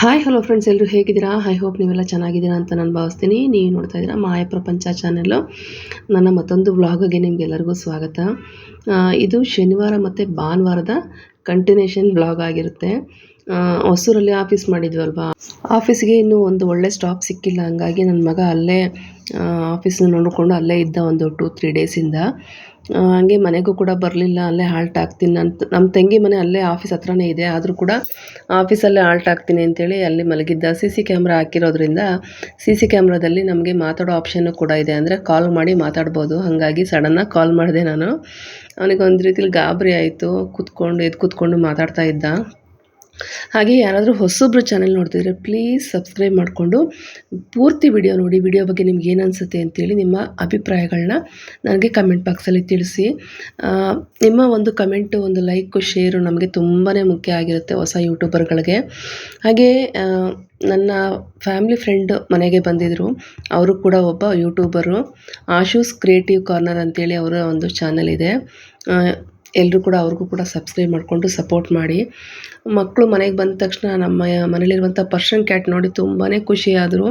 Hi hello friends ಎಲ್ಲರೂ ಹೇಗಿದ್ದೀರಾ? I hope ನೀವೆಲ್ಲ ಚೆನ್ನಾಗಿದ್ದೀರಾ ಅಂತ ನಾನು ಭಾವಿಸ್ತೀನಿ. ನೀವು ನೋಡ್ತಾ ಇದ್ದೀರಾ ಮಾಯ ಪ್ರಪಂಚ ಚಾನೆಲ್ಲು ನನ್ನ ಮತ್ತೊಂದು ವ್ಲಾಗ್ಗೆ ನಿಮಗೆಲ್ಲರಿಗೂ ಸ್ವಾಗತ. ಇದು ಶನಿವಾರ ಮತ್ತು ಭಾನುವಾರದ ಕಂಟಿನ್ಯೂಷನ್ ವ್ಲಾಗ್ ಆಗಿರುತ್ತೆ. ಹೊಸೂರಲ್ಲಿ ಆಫೀಸ್ ಮಾಡಿದ್ವಲ್ವಾ? ಆಫೀಸ್ಗೆ ಇನ್ನೂ ಒಂದು ಒಳ್ಳೆ ಸ್ಟಾಪ್ ಸಿಕ್ಕಿಲ್ಲ. ಹಂಗಾಗಿ ನನ್ನ ಮಗ ಅಲ್ಲೇ ಆಫೀಸ್ನ ನೋಡಿಕೊಂಡು ಅಲ್ಲೇ ಇದ್ದ ಒಂದು ಟೂ, ತ್ರೀ ಡೇಸಿಂದ ಹಂಗೆ ಮನೆಗೂ ಕೂಡ ಬರಲಿಲ್ಲ. ಅಲ್ಲೇ ಹಾಲ್ಟ್ ಆಗ್ತೀನಿ. ನನ್ನ ನಮ್ಮ ತಂಗಿ ಮನೆ ಅಲ್ಲೇ ಆಫೀಸ್ ಹತ್ರನೇ ಇದೆ. ಆದರೂ ಕೂಡ ಆಫೀಸಲ್ಲೇ ಹಾಲ್ಟ್ ಆಗ್ತೀನಿ ಅಂತೇಳಿ ಅಲ್ಲಿ ಮಲಗಿದ್ದ. ಸಿ ಸಿ ಕ್ಯಾಮ್ರಾ ಹಾಕಿರೋದ್ರಿಂದ ಸಿ ಸಿ ಕ್ಯಾಮ್ರಾದಲ್ಲಿ ನಮಗೆ ಮಾತಾಡೋ ಆಪ್ಷನ್ನು ಕೂಡ ಇದೆ. ಅಂದರೆ ಕಾಲ್ ಮಾಡಿ ಮಾತಾಡ್ಬೋದು. ಹಾಗಾಗಿ ಸಡನ್ನಾಗಿ ಕಾಲ್ ಮಾಡಿದೆ ನಾನು. ಅವನಿಗೆ ಒಂದು ರೀತಿಲಿ ಗಾಬರಿ ಆಯಿತು. ಕೂತ್ಕೊಂಡು ಎದ್ದು ಕೂತ್ಕೊಂಡು ಮಾತಾಡ್ತಾ ಇದ್ದ. ಹಾಗೆ ಯಾರಾದರೂ ಹೊಸಬ್ರು ಚಾನೆಲ್ ನೋಡ್ತಿದ್ರೆ ಪ್ಲೀಸ್ ಸಬ್ಸ್ಕ್ರೈಬ್ ಮಾಡಿಕೊಂಡು ಪೂರ್ತಿ ವಿಡಿಯೋ ನೋಡಿ ವಿಡಿಯೋ ಬಗ್ಗೆ ನಿಮ್ಗೆ ಏನು ಅನಿಸುತ್ತೆ ಅಂತೇಳಿ ನಿಮ್ಮ ಅಭಿಪ್ರಾಯಗಳನ್ನ ನನಗೆ ಕಮೆಂಟ್ ಬಾಕ್ಸಲ್ಲಿ ತಿಳಿಸಿ. ನಿಮ್ಮ ಒಂದು ಕಮೆಂಟು ಒಂದು ಲೈಕು ಶೇರು ನಮಗೆ ತುಂಬಾ ಮುಖ್ಯ ಆಗಿರುತ್ತೆ ಹೊಸ ಯೂಟ್ಯೂಬರ್ಗಳಿಗೆ ಹಾಗೆ ನನ್ನ ಫ್ಯಾಮ್ಲಿ ಫ್ರೆಂಡ್ ಮನೆಗೆ ಬಂದಿದ್ದರು ಅವರು ಕೂಡ ಒಬ್ಬ ಯೂಟ್ಯೂಬರು ಆಶೂಸ್ ಕ್ರಿಯೇಟಿವ್ ಕಾರ್ನರ್ ಅಂತೇಳಿ ಅವರ ಒಂದು ಚಾನಲ್ ಇದೆ. ಎಲ್ಲರೂ ಕೂಡ ಅವ್ರಿಗೂ ಕೂಡ ಸಬ್ಸ್ಕ್ರೈಬ್ ಮಾಡಿಕೊಂಡು ಸಪೋರ್ಟ್ ಮಾಡಿ. ಮಕ್ಕಳು ಮನೆಗೆ ಬಂದ ತಕ್ಷಣ ನಮ್ಮ ಮನೇಲಿರುವಂಥ ಪರ್ಷನ್ ಕ್ಯಾಟ್ ನೋಡಿ ತುಂಬಾ ಖುಷಿಯಾದರು.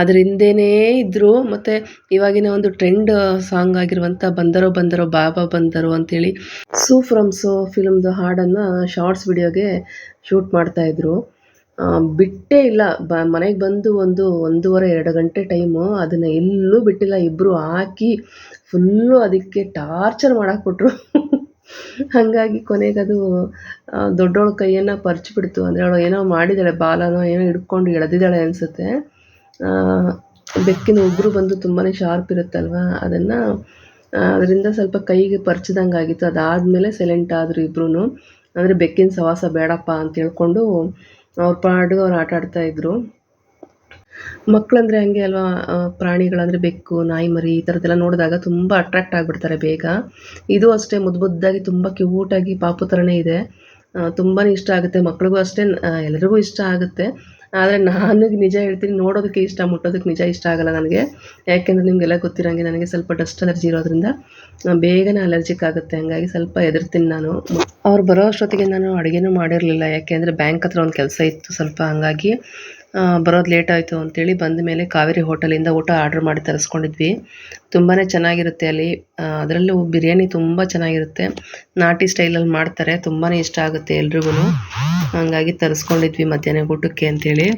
ಅದ್ರ ಹಿಂದೆನೇ ಇದ್ದರು ಮತ್ತು ಇವಾಗಿನ ಒಂದು ಟ್ರೆಂಡ್ ಸಾಂಗ್ ಆಗಿರುವಂಥ ಬಂದರೋ ಬಂದರೋ ಬಾಬಾ ಬಂದರೋ ಅಂತೇಳಿ ಸೂ ಫ್ರಮ್ ಸೋ ಫಿಲಮ್ದು ಹಾಡನ್ನು ಶಾರ್ಟ್ಸ್ ವಿಡಿಯೋಗೆ ಶೂಟ್ ಮಾಡ್ತಾಯಿದ್ರು ಬಿಟ್ಟೇ ಇಲ್ಲ. ಬ, ಮನೆಗೆ ಬಂದು ಒಂದು ಒಂದೂವರೆ, ಎರಡು ಗಂಟೆ ಟೈಮು ಅದನ್ನು ಎಲ್ಲೂ ಬಿಟ್ಟಿಲ್ಲ. ಇಬ್ಬರು ಹಾಕಿ ಫುಲ್ಲು ಅದಕ್ಕೆ ಟಾರ್ಚರ್ ಮಾಡಾಕ್ಬಿಟ್ರು ಹಾಗಾಗಿ ಕೊನೆಗದು ದೊಡ್ಡವಳ ಕೈಯನ್ನು ಪರ್ಚಿಬಿಡ್ತು. ಅಂದರೆ ಅವಳು ಏನೋ ಮಾಡಿದ್ದಾಳೆ, ಬಾಲನೋ ಏನೋ ಹಿಡ್ಕೊಂಡು ಎಳೆದಿದ್ದಾಳೆ ಅನಿಸುತ್ತೆ. ಬೆಕ್ಕಿನ ಉಗುರು ಬಂದು ತುಂಬಾ ಶಾರ್ಪ್ ಇರುತ್ತಲ್ವ? ಅದನ್ನು ಅದರಿಂದ ಸ್ವಲ್ಪ ಕೈಗೆ ಪರ್ಚಿದಂಗೆ ಆಗಿತ್ತು. ಅದಾದಮೇಲೆ ಸೈಲೆಂಟ್ ಆದರು ಇಬ್ಬರೂ ಅಂದರೆ ಬೆಕ್ಕಿನ ಸವಾಸ ಬೇಡಪ್ಪ ಅಂತ ಹೇಳ್ಕೊಂಡು ಅವ್ರ ಪಾಡಿಗೆ ಅವ್ರು ಆಟ ಆಡ್ತಾ ಇದ್ರು. ಮಕ್ಕಳಂದ್ರೆ ಹಂಗೆ ಅಲ್ವಾ ಆ, ಪ್ರಾಣಿಗಳಂದ್ರೆ ಬೆಕ್ಕು ನಾಯಿ ಮರಿ ಈ ಥರದ್ದೆಲ್ಲ ನೋಡಿದಾಗ ತುಂಬ ಅಟ್ರಾಕ್ಟ್ ಆಗಿಬಿಡ್ತಾರೆ ಬೇಗ. ಇದು ಅಷ್ಟೇ ಮುದ್ದು ಮುದ್ದಾಗಿ ತುಂಬ ಕ್ಯೂಟಾಗಿ ಪಾಪು ಥರನೇ ಇದೆ. ತುಂಬಾ ಇಷ್ಟ ಆಗುತ್ತೆ. ಮಕ್ಳಿಗೂ ಅಷ್ಟೇ ಎಲ್ಲರಿಗೂ ಇಷ್ಟ ಆಗುತ್ತೆ. ಆದರೆ ನನಗೆ ನಿಜ ಹೇಳ್ತೀನಿ ನೋಡೋದಕ್ಕೆ ಇಷ್ಟ ಮುಟ್ಟೋದಕ್ಕೆ ನಿಜ ಇಷ್ಟ ಆಗಲ್ಲ ನನಗೆ. ಯಾಕೆಂದರೆ ನಿಮಗೆಲ್ಲ ಗೊತ್ತಿರೋಂಗೆ ನನಗೆ ಸ್ವಲ್ಪ ಡಸ್ಟ್ ಅಲರ್ಜಿ ಇರೋದ್ರಿಂದ ಬೇಗನೆ ಅಲರ್ಜಿಕ್ ಆಗುತ್ತೆ. ಹಂಗಾಗಿ ಸ್ವಲ್ಪ ಎದುರ್ತೀನಿ ನಾನು. ಅವ್ರು ಬರೋ ಅಷ್ಟೊತ್ತಿಗೆ ನಾನು ಅಡುಗೆನೂ ಮಾಡಿರಲಿಲ್ಲ. ಯಾಕೆಂದರೆ ಬ್ಯಾಂಕ್ ಹತ್ರ ಒಂದು ಕೆಲಸ ಇತ್ತು ಸ್ವಲ್ಪ ಹಂಗಾಗಿ ಬರೋದು ಲೇಟ್ ಆಯಿತು ಅಂತೇಳಿ ಬಂದ ಮೇಲೆ ಕಾವೇರಿ ಹೋಟೆಲಿಂದ ಊಟ ಆರ್ಡ್ರ್ ಮಾಡಿ ತರಿಸ್ಕೊಂಡಿದ್ವಿ. ತುಂಬಾ ಚೆನ್ನಾಗಿರುತ್ತೆ ಅಲ್ಲಿ. ಅದರಲ್ಲೂ ಬಿರಿಯಾನಿ ತುಂಬ ಚೆನ್ನಾಗಿರುತ್ತೆ. ನಾಟಿ ಸ್ಟೈಲಲ್ಲಿ ಮಾಡ್ತಾರೆ. ತುಂಬಾ ಇಷ್ಟ ಆಗುತ್ತೆ ಎಲ್ರಿಗೂ ಹಂಗಾಗಿ ತರಿಸ್ಕೊಂಡಿದ್ವಿ ಮಧ್ಯಾಹ್ನ ಊಟಕ್ಕೆ ಅಂತೇಳಿ.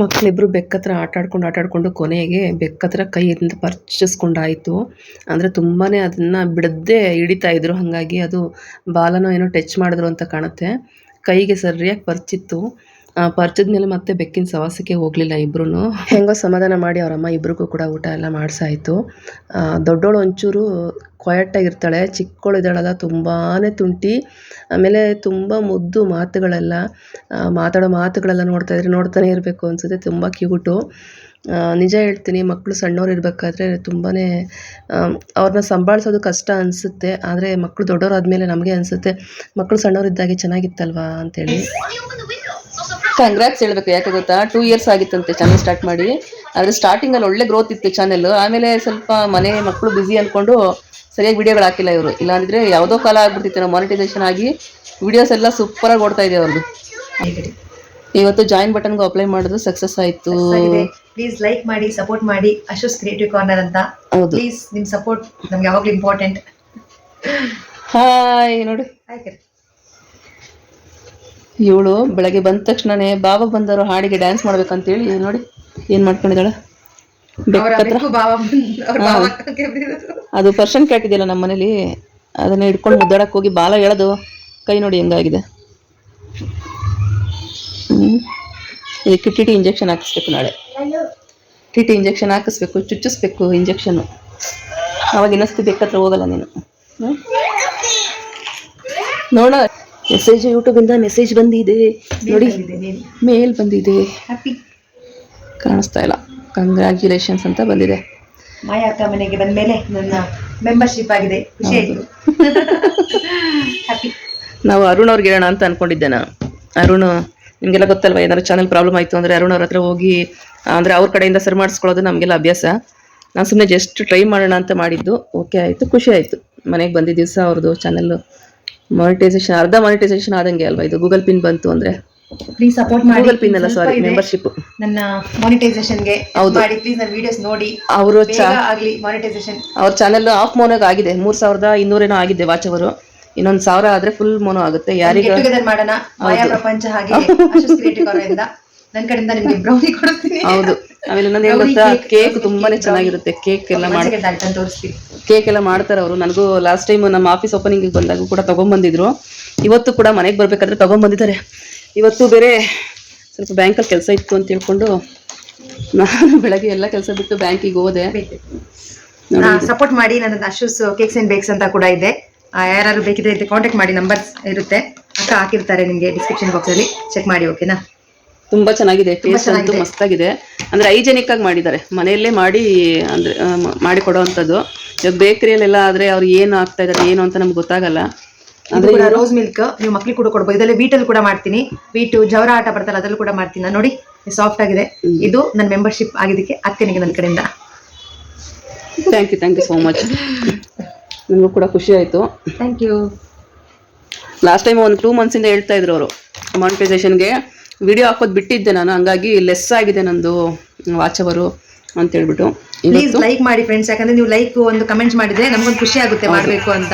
ಮಕ್ಕಳಿಬ್ರು ಬೆಕ್ಕತ್ರ ಆಟ ಆಡ್ಕೊಂಡು ಆಟ ಆಡ್ಕೊಂಡು ಕೊನೆಗೆ ಬೆಕ್ಕತ್ರ ಕೈಯಿಂದ ಪರ್ಚಿಸ್ಕೊಂಡಾಯಿತು. ಅಂದರೆ ತುಂಬಾ ಅದನ್ನು ಬಿಡದೇ ಹಿಡಿತಾ ಇದ್ರು. ಹಾಗಾಗಿ ಅದು ಬಾಲನೋ ಏನೋ ಟಚ್ ಮಾಡಿದ್ರು ಅಂತ ಕಾಣುತ್ತೆ. ಕೈಗೆ ಸರಿಯಾಗಿ ಪರ್ಚಿತ್ತು. ಪರ್ಚಿದ ಮೇಲೆ ಮತ್ತೆ ಬೆಕ್ಕಿನ ಸವಾಸಕ್ಕೆ ಹೋಗಲಿಲ್ಲ ಇಬ್ರು ಹೆಂಗೋ ಸಮಾಧಾನ ಮಾಡಿ ಅವರಮ್ಮ ಅಮ್ಮ ಇಬ್ರಿಗೂ ಕೂಡ ಊಟ ಎಲ್ಲ ಮಾಡಿಸಾಯಿತು. ದೊಡ್ಡೋಳು ಒಂಚೂರು ಕ್ವಯಟಾಗಿರ್ತಾಳೆ ಚಿಕ್ಕೋಳು ಇದ್ದಾಳಲ್ಲ ತುಂಬಾ ತುಂಟಿ ಆಮೇಲೆ ತುಂಬ ಮುದ್ದು ಮಾತುಗಳೆಲ್ಲ ಮಾತಾಡೋ ಮಾತುಗಳೆಲ್ಲ ನೋಡ್ತಾ ಇದ್ರೆ ನೋಡ್ತಾನೆ ಇರಬೇಕು ಅನಿಸುತ್ತೆ ತುಂಬ ಕ್ಯೂಟು. ನಿಜ ಹೇಳ್ತೀನಿ ಮಕ್ಕಳು ಸಣ್ಣವ್ರು ಇರಬೇಕಾದ್ರೆ ತುಂಬಾ ಅವ್ರನ್ನ ಸಂಭಾಳಿಸೋದು ಕಷ್ಟ ಅನಿಸುತ್ತೆ ಆದರೆ ಮಕ್ಕಳು ದೊಡ್ಡವರಾದ್ಮೇಲೆ ನಮಗೆ ಅನಿಸುತ್ತೆ ಮಕ್ಕಳು ಸಣ್ಣವರಿದ್ದಾಗೆ ಚೆನ್ನಾಗಿತ್ತಲ್ವಾ ಅಂತೇಳಿ. ಕಂಗ್ರಾಟ್ಸ್ ಹೇಳ್ಬೇಕು ಯಾಕೆ ಗೊತ್ತಾ? ಟೂ ಇಯರ್ಸ್ ಆಗಿತ್ತಂತೆ ಚಾನಲ್ ಸ್ಟಾರ್ಟ್ ಮಾಡಿ. ಆದರೆ ಸ್ಟಾರ್ಟಿಂಗಲ್ಲಿ ಒಳ್ಳೆ ಗ್ರೋತ್ ಇತ್ತು ಚಾನೆಲ್ ಆಮೇಲೆ ಸ್ವಲ್ಪ ಮನೆ ಮಕ್ಕಳು ಬ್ಯುಸಿ ಅಂದ್ಕೊಂಡು ಸರಿಯಾಗಿ ವಿಡಿಯೋಗಳು ಹಾಕಿಲ್ಲ ಇವರು. ಇಲ್ಲಾಂದ್ರೆ ಯಾವುದೋ ಕಾಲ ಆಗ್ಬಿಡ್ತಿತ್ತು ನಾವು ಮಾನಿಟೈಸೇಷನ್ ಆಗಿ ವಿಡಿಯೋಸ್ ಎಲ್ಲ ಸೂಪರಾಗಿ ಓಡ್ತಾ ಇದೆ ಅವ್ರದ್ದು ಇವತ್ತು ಜಾಯಿನ್ ಬಟನ್ಗೂ ಅಪ್ಲೈ ಮಾಡಿದ್ರು ಸಕ್ಸಸ್ ಆಯಿತು. ಪ್ಲೀಸ್ ಲೈಕ್ ಮಾಡಿ ಸಪೋರ್ಟ್ ಮಾಡಿ. ಅಶೋಸ್ ಕ್ರಿಯೇಟಿವ್ ಕಾರ್ನರ್ ಅಂತ. ಹೌದು. ಪ್ಲೀಸ್ ನಿಮ್ ಸಪೋರ್ಟ್ ನಮ್ಗೆ ಯಾವಾಗ್ಲೂ ಇಂಪಾರ್ಟೆಂಟ್ ಹಾಯ್ ನೋಡಿ. ಆಯ್ತು ಇವಳು ಬೆಳಗ್ಗೆ ಬಂದ ತಕ್ಷಣನೇ ಬಾಬಾ ಬಂದರು ಹಾಡಿಗೆ ಡ್ಯಾನ್ಸ್ ಮಾಡ್ಬೇಕಂತೇಳಿ ನೋಡಿ ಏನು ಮಾಡ್ಕೊಂಡಿದ್ದಾಳೆ? ಅದು ಪರ್ಷನ್ ಕ್ಯಾಟ್ ಇದೆಯಲ್ಲ ನಮ್ಮ ಮನೇಲಿ ಅದನ್ನ ಹಿಡ್ಕೊಂಡು ಮುದ್ದಾಡಕ್ಕೆ ಹೋಗಿ ಬಾಲ ಎಳೆದು ಕೈ ನೋಡಿ ಹೆಂಗಾಗಿದೆ. ಹ್ಮ್. ಇದಕ್ಕೆ ಟಿ ಟಿ ಇಂಜೆಕ್ಷನ್ ಹಾಕಿಸ್ಬೇಕು ನಾಳೆ. ಟಿ ಟಿ ಇಂಜೆಕ್ಷನ್ ಹಾಕಿಸ್ಬೇಕು ಚುಚ್ಚಿಸ್ಬೇಕು ಇಂಜೆಕ್ಷನ್ ಅವಾಗ ಇನ್ನೊಸ್ತಿ ಬೇಕತ್ರ ಹೋಗಲ್ಲ ನೀನು? ನೋಡ ಮೆಸೇಜ್ ಯೂಟ್ಯೂಬಿಂದ ಮೆಸೇಜ್ ಬಂದಿದೆ. ನೋಡಿ. ಮೇಲ್ ಬಂದಿದೆ. ಹ್ಯಾಪಿ ಕಾಣಿಸ್ತಾ ಇಲ್ಲ. ಕಂಗ್ರ್ಯಾಚುಲೇಷನ್ಸ್ ಅಂತ ಬಂದಿದೆ. ಮಾಯಾ ಅಕ್ಕ ಮನೆಗೆ ಬಂದ್ಮೇಲೆ ನನ್ನ ಮೆಂಬರ್ಶಿಪ್ ಆಗಿದೆ. ಖುಷಿ ಆಯ್ತು. ಹ್ಯಾಪಿ ನಾವು ಅರುಣ್ ಅವ್ರಿಗೆ ಹೇಳೋಣ ಅಂತ ಅನ್ಕೊಂಡಿದ್ದೆ ನಾನು. ಅರುಣ್ ನಿಮಗೆಲ್ಲ ಗೊತ್ತಲ್ವಾ ಏನಾದ್ರು ಚಾನಲ್ ಪ್ರಾಬ್ಲಮ್ ಆಯಿತು ಅಂದರೆ ಅರುಣ್ ಅವ್ರ ಹತ್ರ ಹೋಗಿ ಅಂದರೆ ಅವ್ರ ಕಡೆಯಿಂದ ಸರಿ ಮಾಡಿಸ್ಕೊಳ್ಳೋದು ನಮಗೆಲ್ಲ ಅಭ್ಯಾಸ. ನಾನು ಸುಮ್ಮನೆ ಜಸ್ಟ್ ಟ್ರೈ ಮಾಡೋಣ ಅಂತ ಮಾಡಿದ್ದು. ಓಕೆ ಆಯಿತು. ಖುಷಿ ಆಯಿತು. ಮನೆಗೆ ಬಂದಿದ್ದ ದಿವಸ ಅವ್ರದ್ದು ಚಾನಲ್ಲು ಮಾನಿಟೈಸೇಷನ್ ಅರ್ಧ ಮಾನಿಟೈಸೇಷನ್ ಆದಂಗೆ ಅಲ್ವಾ ಇದು? ಗೂಗಲ್ ಪಿನ್ ಬಂತು ಅಂದ್ರೆ. ಪ್ಲೀಸ್ ಸಪೋರ್ಟ್ ಮಾಡಿ. ಗೂಗಲ್ ಪಿನ್ ಅಲ್ಲ ಸಾರಿ. ಮೆಂಬರ್ಶಿಪ್ ನನ್ನ ಮಾನಿಟೈಸೇಷನ್ಗೆ ಹೌದು. ಮಾಡಿ. ಪ್ಲೀಸ್ ನನ್ನ ವಿಡಿಯೋಸ್ ನೋಡಿ. ಅವರು ಆಗ್ಲಿ ಮಾನಿಟೈಸೇಷನ್ ಅವ್ರ ಚಾನೆಲ್ ಆಫ್ ಮೋನೋಗ್ ಆಗಿದೆ. ಮೂರ್ ಸಾವಿರದ ಇನ್ನೂರೇನೋ ಆಗಿದೆ ವಾಚ್ ಅವರು. ಇನ್ನೊಂದ್ ಸಾವಿರ ಆದ್ರೆ ಫುಲ್ ಮೋನೋ ಆಗುತ್ತೆ. ಯಾರಿಗೆ ಟುಗೆದರ್ ಮಾಡೋಣ. ಮಾಯಾ ಪ್ರಪಂಚ ಹಾಗೆ ನನ್ನ ಕಡೆಯಿಂದ ನಿಮಗೆ ಬ್ರೌನಿ ಕೊಡ್ತೀನಿ. ಹೌದು. ಆಮೇಲೆ ಇನ್ನೊಂದ್ ಏನ್ ಗೊತ್ತಾ? ಕೇಕ್ ತುಂಬಾನೇ ಚೆನ್ನಾಗಿರುತ್ತೆ. ಕೇಕ್ ಎಲ್ಲ ಮಾಡಿ ಕೇಕ್ ಎಲ್ಲ ಮಾಡ್ತಾರೆ ಅವರು. ನನಗೂ ಲಾಸ್ಟ್ ಟೈಮ್ ನಮ್ಮ ಆಫೀಸ್ ಓಪನಿಂಗ್ ಬಂದಾಗ ಕೂಡ ತಗೊಂಡ್ಬಂದಿದ್ರು ಇವತ್ತು ಕೂಡ ಮನೆಗೆ ಬರ್ಬೇಕಾದ್ರೆ ತಗೊಂಡ್ಬಂದಿದ್ದಾರೆ ಇವತ್ತು ಬೇರೆ ಸ್ವಲ್ಪ ಬ್ಯಾಂಕಲ್ಲಿ ಕೆಲಸ ಇತ್ತು ಅಂತ ಹೇಳ್ಕೊಂಡು ನಾನು ಬೆಳಗ್ಗೆ ಎಲ್ಲ ಕೆಲಸ ಬಿಟ್ಟು ಬ್ಯಾಂಕಿಗೆ ಹೋದೆ. ಸಪೋರ್ಟ್ ಮಾಡಿ ನನ್ನ ಅಶೂಸ್ ಕೇಕ್ಸ್ ಅಂಡ್ ಬೇಕ್ಸ್ ಅಂತ ಕೂಡ ಇದೆ. ಆ, ಯಾರಾದ್ರು ಬೇಕಿದ್ರೆ ಕಾಂಟ್ಯಾಕ್ಟ್ ಮಾಡಿ ನಂಬರ್ ಇರುತ್ತೆ. ಅಕ್ಕ ಹಾಕಿರ್ತಾರೆ ನಿಮಗೆ ಡಿಸ್ಕ್ರಿಪ್ಷನ್ ಬಾಕ್ಸಲ್ಲಿ ಚೆಕ್ ಮಾಡಿ ಓಕೆನಾ ತುಂಬಾ ಚೆನ್ನಾಗಿದೆ ಟೇಸ್ಟ್ ಅಂತೂ. ಮಸ್ತಾಗಿದೆ. ಅಂದ್ರೆ ಹೈಜೆನಿಕ್ ಆಗಿ ಮಾಡಿದ್ದಾರೆ. ಮನೆಯಲ್ಲೇ ಮಾಡಿ ಅಂದ್ರೆ ಮಾಡಿ ಕೊಡೋವಂಥದ್ದು ಇವಾಗ ಬೇಕರಿಯಲ್ಲೆಲ್ಲ ಆದ್ರೆ ಅವ್ರು ಏನು ಆಗ್ತಾ ಇದಾರೆ ಏನು ಅಂತ ನಮ್ಗೆ ಗೊತ್ತಾಗಲ್ಲ. ಅಂದ್ರೆ ರೋಸ್ ಮಿಲ್ಕ್ ನೀವು ಮಕ್ಳಿಗೆ ಕೂಡ ಕೊಡ್ಬೋದು. ಇದರಲ್ಲಿ ವೀಟಲ್ಲಿ ಕೂಡ ಮಾಡ್ತೀನಿ. ವೀಟು ಜವರ ಆಟ ಬರ್ತಲ್ಲ ಅದ್ರಲ್ಲಿ ಕೂಡ ಮಾಡ್ತೀನಿ. ನೋಡಿ ಸಾಫ್ಟ್ ಆಗಿದೆ. ಇದು ನನ್ನ ಮೆಂಬರ್ಶಿಪ್ ಆಗಿದ್ದಕ್ಕೆ ಅಕ್ಕನಿಗೆ ನನ್ನ ಕಡೆಯಿಂದ. Thank you thank you so much ನನಗೂ ಕೂಡ ಖುಷಿ ಆಯಿತು. ಥ್ಯಾಂಕ್ ಯು ಲಾಸ್ಟ್ ಟೈಮ್ ಒಂದು ಟೂ ಮಂತ್ಸಿಂದ ಹೇಳ್ತಾ ಇದ್ರು ಅವರು. ಮಾನಿಟೈಸೇಷನ್ಗೆ ವಿಡಿಯೋ ಹಾಕೋದು ಬಿಟ್ಟಿದ್ದೆ ನಾನು. ಹಂಗಾಗಿ ಲೆಸ್ ಆಗಿದೆ ನಂದು ವಾಚ್ ಅವರು ಅಂತ ಹೇಳ್ಬಿಟ್ಟು. ಪ್ಲೀಸ್ ಲೈಕ್ ಮಾಡಿ ಫ್ರೆಂಡ್ಸ್ ಯಾಕಂದ್ರೆ ನೀವು ಲೈಕ್ ಒಂದು ಕಮೆಂಟ್ಸ್ ಮಾಡಿದ್ರೆ ನಮ್ಗೊಂದು ಖುಷಿ ಆಗುತ್ತೆ ಮಾಡಬೇಕು ಅಂತ.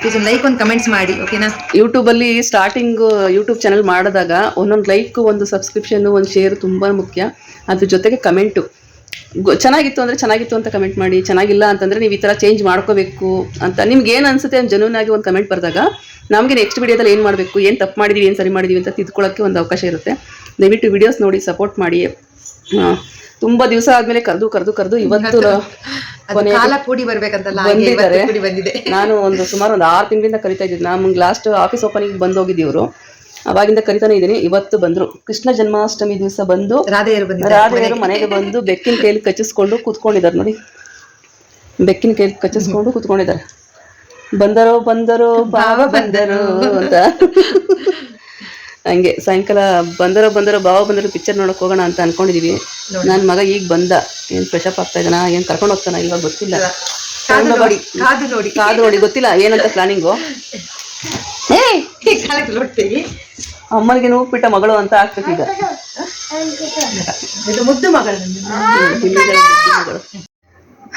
ಪ್ಲೀಸ್ ಒಂದು ಲೈಕ್ ಒಂದು ಕಮೆಂಟ್ಸ್ ಮಾಡಿ ಓಕೆನಾ ಯೂಟ್ಯೂಬಲ್ಲಿ ಸ್ಟಾರ್ಟಿಂಗ್ ಯೂಟ್ಯೂಬ್ ಚಾನಲ್ ಮಾಡಿದಾಗ ಒಂದೊಂದು ಲೈಕ್ ಒಂದು ಸಬ್ಸ್ಕ್ರಿಪ್ಷನ್ ಒಂದು ಶೇರ್ ತುಂಬ ಮುಖ್ಯ. ಅದ್ರ ಜೊತೆಗೆ ಕಮೆಂಟು ಚೆನ್ನಾಗಿತ್ತು ಅಂದರೆ ಚೆನ್ನಾಗಿತ್ತು ಅಂತ ಕಮೆಂಟ್ ಮಾಡಿ ಚೆನ್ನಾಗಿಲ್ಲ ಅಂತಂದರೆ ನೀವು ಈ ಥರ ಚೇಂಜ್ ಮಾಡ್ಕೋಬೇಕು ಅಂತ. ನಿಮ್ಗೆ ಏನು ಅನ್ಸುತ್ತೆ ಜನೂನ್ ಆಗಿ ಒಂದು ಕಮೆಂಟ್ ಬರೆದಾಗ ನಮಗೆ ನೆಕ್ಸ್ಟ್ ವಿಡಿಯೋದಲ್ಲಿ ಏನು ಮಾಡಬೇಕು ಏನು ತಪ್ಪು ಮಾಡಿದೀವಿ ಏನು ಸರಿ ಮಾಡಿದೀವಿ ಅಂತ ತಿದ್ಕೊಳ್ಳೋಕ್ಕೆ ಒಂದು ಅವಕಾಶ ಇರುತ್ತೆ. ದಯವಿಟ್ಟು ವಿಡಿಯೋಸ್ ನೋಡಿ ಸಪೋರ್ಟ್ ಮಾಡಿ. ತುಂಬ ದಿವಸ ಆದಮೇಲೆ ಕರೆದು ಕರೆದು ಕರೆದು ಇವತ್ತು ಕೂಡಿ ಬರ್ಬೇಕಂತಲ್ಲ ಬಂದಿದ್ದಾರೆ. ನಾನು ಒಂದು ಸುಮಾರು ಒಂದು ಆರು ತಿಂಗಳಿಂದ ಕರಿತಾ ಇದ್ದೀನಿ ನಮ್ಗೆ ಲಾಸ್ಟ್ ಆಫೀಸ್ ಓಪನಿಂಗ್ ಬಂದು ಹೋಗಿದ್ದೀವರು ಅವಾಗಿಂದ ಕರಿತಾನೆ ಇದ್ದೀನಿ. ಇವತ್ತು ಬಂದ್ರು. ಕೃಷ್ಣ ಜನ್ಮಾಷ್ಟಮಿ ದಿವಸ ಬಂದು ರಾಧೆಯರು ರಾಧೆಯರು ಮನೆಗೆ ಬಂದು ಬೆಕ್ಕಿನ ಕೈಲಿ ಕಚ್ಚಿಸ್ಕೊಂಡು ಕೂತ್ಕೊಂಡಿದ್ದಾರೆ ನೋಡಿ. ಬೆಕ್ಕಿನ ಕೈಲಿ ಕಚ್ಚಿಸ್ಕೊಂಡು ಕೂತ್ಕೊಂಡಿದ್ದಾರೆ. ಬಂದರೋ ಬಂದರೋ ಬಾವ ಬಂದರು ಅಂತ. ಹಂಗೆ ಸಾಯಂಕಾಲ ಬಂದರೋ ಬಂದರೋ ಬಾವ ಬಂದರೋ ಪಿಕ್ಚರ್ ನೋಡಕ್ ಹೋಗೋಣ ಅಂತ ಅನ್ಕೊಂಡಿದೀವಿ. ನನ್ನ ಮಗ ಈಗ ಬಂದ. ಏನ್ ಫ್ರೆಶಪ್ ಆಗ್ತಾ ಇದ್ದಾನ ಏನ್ ಕರ್ಕೊಂಡು ಹೋಗ್ತಾನ ಇವಾಗ ಗೊತ್ತಿಲ್ಲ. ಕಾದು ನೋಡಿ ಕಾದು ನೋಡಿ. ಗೊತ್ತಿಲ್ಲ ಏನಂತ ಪ್ಲಾನಿಂಗು ಅಮ್ಮನಿಗೆ ನೋವು ಬಿಟ್ಟ ಮಗಳು ಅಂತ ಆಗ್ತದೆ ಇದು ಮುದ್ದು ಮಗಳು.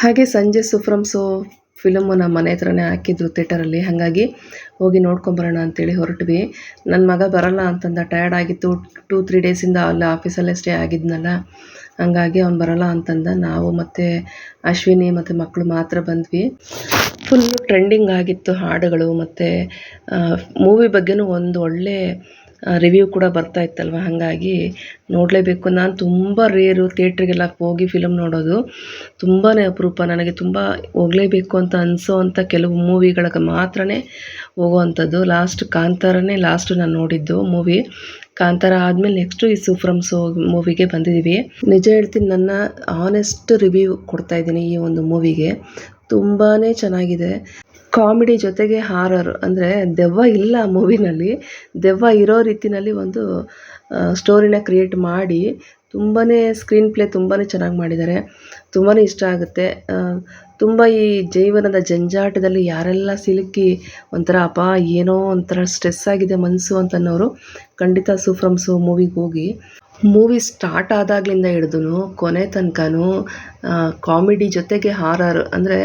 ಹಾಗೆ ಸಂಜೆ ಸುಫ್ರಮ್ ಸೋ ಫಿಲಮು ನಮ್ಮ ಮನೆ ಹತ್ರನೇ ಹಾಕಿದ್ರು ಥಿಯೇಟರಲ್ಲಿ ಹಾಗಾಗಿ ಹೋಗಿ ನೋಡ್ಕೊಂಬರೋಣ ಅಂತೇಳಿ ಹೊರಟ್ವಿ. ನನ್ನ ಮಗ ಬರಲ್ಲ ಅಂತಂದ ಟಯರ್ಡ್ ಆಗಿತ್ತು. ಟೂ ತ್ರೀ ಡೇಸಿಂದ ಅಲ್ಲಿ ಆಫೀಸಲ್ಲೇ ಸ್ಟೇ ಆಗಿದ್ನಲ್ಲ. ಹಂಗಾಗಿ ಅವ್ನು ಬರಲ್ಲ ಅಂತಂದ ನಾವು ಮತ್ತು ಅಶ್ವಿನಿ ಮತ್ತು ಮಕ್ಕಳು ಮಾತ್ರ ಬಂದ್ವಿ. ಫುಲ್ಲು ಟ್ರೆಂಡಿಂಗ್ ಆಗಿತ್ತು ಹಾಡುಗಳು ಮತ್ತು ಮೂವಿ ಬಗ್ಗೆನೂ ಒಂದು ಒಳ್ಳೆ ರಿವ್ಯೂ ಕೂಡ ಬರ್ತಾ ಇತ್ತಲ್ವ? ಹಾಗಾಗಿ ನೋಡಲೇಬೇಕು. ನಾನು ತುಂಬ ರೇರು ಥಿಯೇಟ್ರಿಗೆಲ್ಲ ಹೋಗಿ ಫಿಲಮ್ ನೋಡೋದು. ತುಂಬಾ ಅಪರೂಪ. ನನಗೆ ತುಂಬ ಹೋಗಲೇಬೇಕು ಅಂತ ಅನಿಸೋ ಅಂಥ ಕೆಲವು ಮೂವಿಗಳಿಗೆ ಮಾತ್ರನೇ ಹೋಗುವಂಥದ್ದು. ಲಾಸ್ಟ್ ಕಾಂತಾರನೇ ಲಾಸ್ಟ್ ನಾನು ನೋಡಿದ್ದು ಮೂವಿ ಕಾಂತಾರ ಆದಮೇಲೆ ನೆಕ್ಸ್ಟು ಈ ಸೂಫ್ರಮ್ ಸೋ ಮೂವಿಗೆ ಬಂದಿದ್ದೀವಿ ನಿಜ ಹೇಳ್ತೀನಿ, ನನ್ನ ಆನೆಸ್ಟ್ ರಿವ್ಯೂ ಕೊಡ್ತಾ ಇದ್ದೀನಿ ಈ ಒಂದು ಮೂವಿಗೆ ತುಂಬಾ ಚೆನ್ನಾಗಿದೆ. ಕಾಮಿಡಿ ಜೊತೆಗೆ ಹಾರರ್ ಅಂದರೆ ದೆವ್ವ ಇಲ್ಲ ಮೂವಿನಲ್ಲಿ. ದೆವ್ವ ಇರೋ ರೀತಿಯಲ್ಲಿ ಒಂದು ಸ್ಟೋರಿನ ಕ್ರಿಯೇಟ್ ಮಾಡಿ ತುಂಬಾ ಸ್ಕ್ರೀನ್ ಪ್ಲೇ ತುಂಬಾ ಚೆನ್ನಾಗಿ ಮಾಡಿದ್ದಾರೆ. ತುಂಬಾ ಇಷ್ಟ ಆಗುತ್ತೆ. ತುಂಬ ಈ ಜೀವನದ ಜಂಜಾಟದಲ್ಲಿ ಯಾರೆಲ್ಲ ಸಿಲುಕಿ ಒಂಥರ ಅಪ ಏನೋ ಒಂಥರ ಸ್ಟ್ರೆಸ್ ಆಗಿದೆ ಮನಸ್ಸು ಅಂತನ್ನೋರು ಖಂಡಿತ ಸೂಫ್ರಮ್ಸು ಮೂವಿಗೆ ಹೋಗಿ ಮೂವಿ ಸ್ಟಾರ್ಟ್ ಆದಾಗ್ಲಿಂದ ಹಿಡ್ದು ಕೊನೆ ತನಕನೂ ಕಾಮಿಡಿ ಜೊತೆಗೆ ಹಾರರ್ ಅಂದರೆ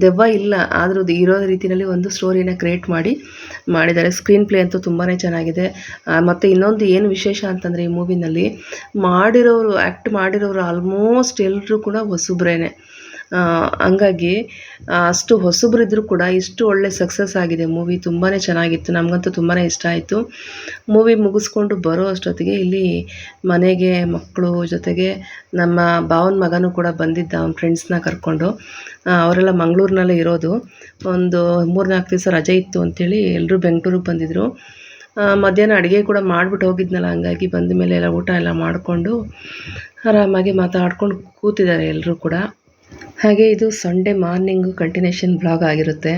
ದೆವ್ವ ಇಲ್ಲ ಆದರೂ ಇರೋ ರೀತಿಯಲ್ಲಿ ಒಂದು ಸ್ಟೋರಿನ ಕ್ರಿಯೇಟ್ ಮಾಡಿ ಮಾಡಿದ್ದಾರೆ. ಸ್ಕ್ರೀನ್ ಪ್ಲೇ ಅಂತೂ ತುಂಬಾ ಚೆನ್ನಾಗಿದೆ. ಮತ್ತು ಇನ್ನೊಂದು ಏನು ವಿಶೇಷ ಅಂತಂದರೆ ಈ ಮೂವಿನಲ್ಲಿ ಮಾಡಿರೋರು ಆ್ಯಕ್ಟ್ ಮಾಡಿರೋರು ಆಲ್ಮೋಸ್ಟ್ ಎಲ್ಲರೂ ಕೂಡ ಹೊಸಬ್ರೇನೆ. ಆ, ಹಂಗಾಗಿ ಅಷ್ಟು ಹೊಸಬ್ರಿದ್ದರೂ ಕೂಡ ಇಷ್ಟು ಒಳ್ಳೆ ಸಕ್ಸಸ್ ಆಗಿದೆ. ಮೂವಿ ತುಂಬಾ ಚೆನ್ನಾಗಿತ್ತು. ನಮಗಂತೂ ತುಂಬಾ ಇಷ್ಟ ಆಯಿತು. ಮೂವಿ ಮುಗಿಸ್ಕೊಂಡು ಬರೋ ಅಷ್ಟೊತ್ತಿಗೆ ಇಲ್ಲಿ ಮನೆಗೆ ಮಕ್ಕಳು ಜೊತೆಗೆ ನಮ್ಮ ಭಾವನ ಮಗನೂ ಕೂಡ ಬಂದಿದ್ದ, ಅವ್ನ ಫ್ರೆಂಡ್ಸ್ನ ಕರ್ಕೊಂಡು. ಅವರೆಲ್ಲ ಮಂಗಳೂರಿನಲ್ಲೇ ಇರೋದು. ಒಂದು ಮೂರ್ನಾಲ್ಕು ದಿವಸ ರಜೆ ಇತ್ತು ಅಂಥೇಳಿ ಎಲ್ಲರೂ ಬೆಂಗಳೂರಿಗೆ ಬಂದಿದ್ದರು ಮಧ್ಯಾಹ್ನ ಅಡುಗೆ ಕೂಡ ಮಾಡಿಬಿಟ್ಟು ಹೋಗಿದ್ನಲ್ಲ, ಹಂಗಾಗಿ ಬಂದ ಮೇಲೆ ಎಲ್ಲ ಊಟ ಎಲ್ಲ ಮಾಡಿಕೊಂಡು ಆರಾಮಾಗಿ ಮಾತಾಡ್ಕೊಂಡು ಕೂತಿದ್ದಾರೆ ಎಲ್ಲರೂ ಕೂಡ. ಹಾಗೆ ಇದು ಸಂಡೇ ಮಾರ್ನಿಂಗು ಕಂಟಿನ್ಯೂಷನ್ ಬ್ಲಾಗ್ ಆಗಿರುತ್ತೆ.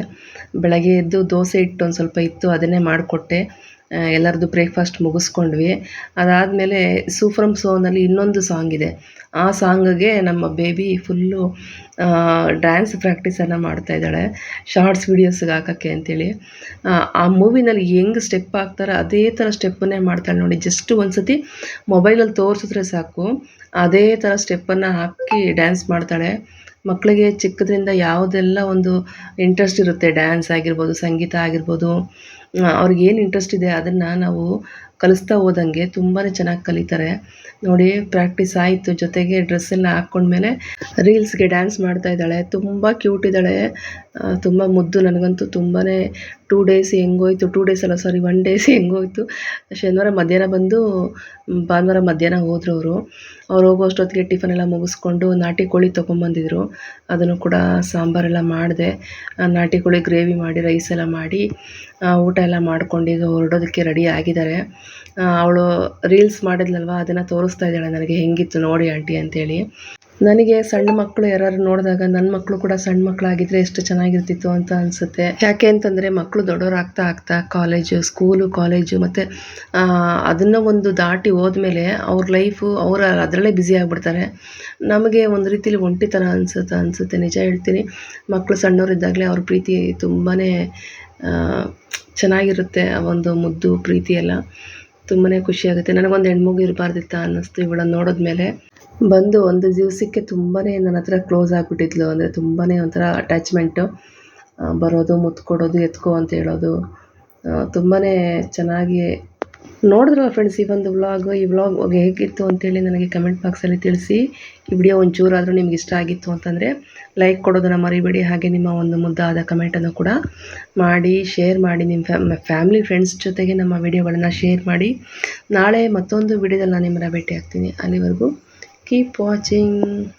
ಬೆಳಗ್ಗೆ ಎದ್ದು ದೋಸೆ ಇಟ್ಟು ಒಂದು ಸ್ವಲ್ಪ ಇತ್ತು, ಅದನ್ನೇ ಮಾಡಿಕೊಟ್ಟೆ. ಎಲ್ಲರದ್ದು ಬ್ರೇಕ್ಫಾಸ್ಟ್ ಮುಗಿಸ್ಕೊಂಡ್ವಿ. ಅದಾದಮೇಲೆ ಸೂಫ್ರಮ್ ಸೋನಲ್ಲಿ ಇನ್ನೊಂದು ಸಾಂಗ್ ಇದೆ. ಆ ಸಾಂಗ್ಗೆ ನಮ್ಮ ಬೇಬಿ ಫುಲ್ಲು ಡ್ಯಾನ್ಸ್ ಪ್ರಾಕ್ಟೀಸನ್ನು ಮಾಡ್ತಾ ಇದ್ದಾಳೆ. ಶಾರ್ಟ್ಸ್ ವೀಡಿಯೋಸ್ಗೆ ಹಾಕೋಕ್ಕೆ ಅಂತೇಳಿ. ಆ ಮೂವಿನಲ್ಲಿ ಹೆಂಗೆ ಸ್ಟೆಪ್ ಹಾಕ್ತಾರೋ ಅದೇ ಥರ ಸ್ಟೆಪ್ಪನ್ನೇ ಮಾಡ್ತಾಳೆ ನೋಡಿ. ಜಸ್ಟ್ ಒಂದು ಸತಿ ಮೊಬೈಲಲ್ಲಿ ತೋರಿಸಿದ್ರೆ ಸಾಕು. ಅದೇ ಥರ ಸ್ಟೆಪ್ಪನ್ನು ಹಾಕಿ ಡ್ಯಾನ್ಸ್ ಮಾಡ್ತಾಳೆ. ಮಕ್ಕಳಿಗೆ ಚಿಕ್ಕದ್ರಿಂದ ಯಾವುದೆಲ್ಲ ಒಂದು ಇಂಟ್ರೆಸ್ಟ್ ಇರುತ್ತೆ ಡ್ಯಾನ್ಸ್ ಆಗಿರ್ಬೋದು, ಸಂಗೀತ ಆಗಿರ್ಬೋದು ಅವ್ರಿಗೆ ಏನು ಇಂಟ್ರೆಸ್ಟ್ ಇದೆ ಅದನ್ನು ನಾವು ಕಲಿಸ್ತಾ ಹೋದಂಗೆ ತುಂಬಾ ಚೆನ್ನಾಗಿ ಕಲಿತಾರೆ. ನೋಡಿ ಪ್ರಾಕ್ಟೀಸ್ ಆಯಿತು, ಜೊತೆಗೆ ಡ್ರೆಸ್ ಎಲ್ಲ ಹಾಕ್ಕೊಂಡ್ಮೇಲೆ ರೀಲ್ಸ್ಗೆ ಡ್ಯಾನ್ಸ್ ಮಾಡ್ತಾ ಇದ್ದಾಳೆ. ತುಂಬ ಕ್ಯೂಟ್ ಇದ್ದಾಳೆ. ತುಂಬ ಮುದ್ದು ನನಗಂತೂ ತುಂಬಾ ಟೂ ಡೇಸ್ ಹೆಂಗೋಯ್ತು ಟೂ ಡೇಸ್ ಅಲ್ಲ ಸಾರಿ ಒನ್ ಡೇಸ್ ಹೆಂಗೋಯ್ತು. ಶನಿವಾರ ಮಧ್ಯಾಹ್ನ ಬಂದು, ಭಾನುವಾರ ಮಧ್ಯಾಹ್ನ ಹೋದರು ಅವರು. ಅವ್ರು ಹೋಗೋ ಅಷ್ಟೊತ್ತಿಗೆ ಟಿಫನ್ ಎಲ್ಲ ಮುಗಿಸ್ಕೊಂಡು ನಾಟಿ ಕೋಳಿ ತೊಗೊಂಬಂದಿದ್ರು. ಅದನ್ನು ಕೂಡ ಸಾಂಬಾರೆಲ್ಲ ಮಾಡಿದೆ. ನಾಟಿ ಕೋಳಿ ಗ್ರೇವಿ ಮಾಡಿ, ರೈಸ್ ಎಲ್ಲ ಮಾಡಿ ಊಟ ಎಲ್ಲ ಮಾಡ್ಕೊಂಡು ಈಗ ಹೊರಡೋದಕ್ಕೆ ರೆಡಿ ಆಗಿದ್ದಾರೆ. ಅವಳು ರೀಲ್ಸ್ ಮಾಡಿದ್ಲಲ್ವ, ಅದನ್ನು ತೋರಿಸ್ತಾ ಇದ್ದಾಳೆ ನನಗೆ, ಹೆಂಗಿತ್ತು ನೋಡಿ ಆಂಟಿ ಅಂತೇಳಿ. ನನಗೆ ಸಣ್ಣ ಮಕ್ಕಳು ಯಾರು ನೋಡಿದಾಗ ನನ್ನ ಮಕ್ಕಳು ಕೂಡ ಸಣ್ಣ ಮಕ್ಕಳಾಗಿದ್ರೆ ಎಷ್ಟು ಚೆನ್ನಾಗಿರ್ತಿತ್ತು ಅಂತ ಅನಿಸುತ್ತೆ. ಯಾಕೆ ಅಂತಂದರೆ ಮಕ್ಕಳು ದೊಡ್ಡವರಾಗ್ತಾ ಆಗ್ತಾ ಕಾಲೇಜು ಸ್ಕೂಲು ಕಾಲೇಜು ಮತ್ತು ಅದನ್ನು ಒಂದು ದಾಟಿ ಹೋದ್ಮೇಲೆ ಅವ್ರ ಲೈಫು ಅವ್ರ ಅದರಲ್ಲೇ ಬ್ಯುಸಿ ಆಗಿಬಿಡ್ತಾರೆ. ನಮಗೆ ಒಂದು ರೀತಿಲಿ ಒಂಟಿತನ ಅನಿಸುತ್ತೆ ಅನಿಸುತ್ತೆ. ನಿಜ ಹೇಳ್ತೀನಿ ಮಕ್ಕಳು ಸಣ್ಣವರಿದ್ದಾಗಲೇ ಅವ್ರ ಪ್ರೀತಿ ತುಂಬಾ ಚೆನ್ನಾಗಿರುತ್ತೆ. ಆ ಒಂದು ಮುದ್ದು ಪ್ರೀತಿ ಎಲ್ಲ ತುಂಬಾ ಖುಷಿಯಾಗುತ್ತೆ. ನನಗೊಂದು ಹೆಣ್ಮಗು ಇರಬಾರ್ದಿತ್ತ ಅನ್ನಿಸ್ತು. ಇವಳನ್ನು ನೋಡಿದ್ಮೇಲೆ. ಬಂದು ಒಂದು ದಿವಸಕ್ಕೆ ತುಂಬಾ ನನ್ನ ಹತ್ರ ಕ್ಲೋಸ್ ಆಗಿಬಿಟ್ಟಿದ್ಲು. ಅಂದರೆ ತುಂಬಾ ಒಂಥರ ಅಟ್ಯಾಚ್ಮೆಂಟು ಬರೋದು, ಮುತ್ಕೊಡೋದು, ಎತ್ಕೋ ಅಂತ ಹೇಳೋದು. ತುಂಬಾ ಚೆನ್ನಾಗಿ ನೋಡಿದ್ರಲ್ಲ ಫ್ರೆಂಡ್ಸ್ ಈ ಒಂದು ವ್ಲಾಗ್ ಈ ವ್ಲಾಗ್ ಹೇಗಿತ್ತು ಅಂತೇಳಿ ನನಗೆ ಕಮೆಂಟ್ ಬಾಕ್ಸಲ್ಲಿ ತಿಳಿಸಿ. ಈ ವಿಡಿಯೋ ಒಂಚೂರಾದರೂ ನಿಮ್ಗೆ ಇಷ್ಟ ಆಗಿತ್ತು ಅಂತಂದರೆ ಲೈಕ್ ಕೊಡೋದನ್ನು ಮರಿಬೇಡಿ. ಹಾಗೆ ನಿಮ್ಮ ಒಂದು ಮುದ್ದಾದ ಕಮೆಂಟನ್ನು ಕೂಡ ಮಾಡಿ ಶೇರ್ ಮಾಡಿ. ನಿಮ್ಮ ಫ್ಯಾಮ್ ಫ್ಯಾಮ್ಲಿ ಫ್ರೆಂಡ್ಸ್ ಜೊತೆಗೆ ನಮ್ಮ ವಿಡಿಯೋಗಳನ್ನು ಶೇರ್ ಮಾಡಿ. ನಾಳೆ ಮತ್ತೊಂದು ವಿಡಿಯೋದಲ್ಲಿ ನಾನು ನಿಮ್ಮನ್ನ ಭೇಟಿ ಆಗ್ತೀನಿ ಅಲ್ಲಿವರೆಗೂ keep watching.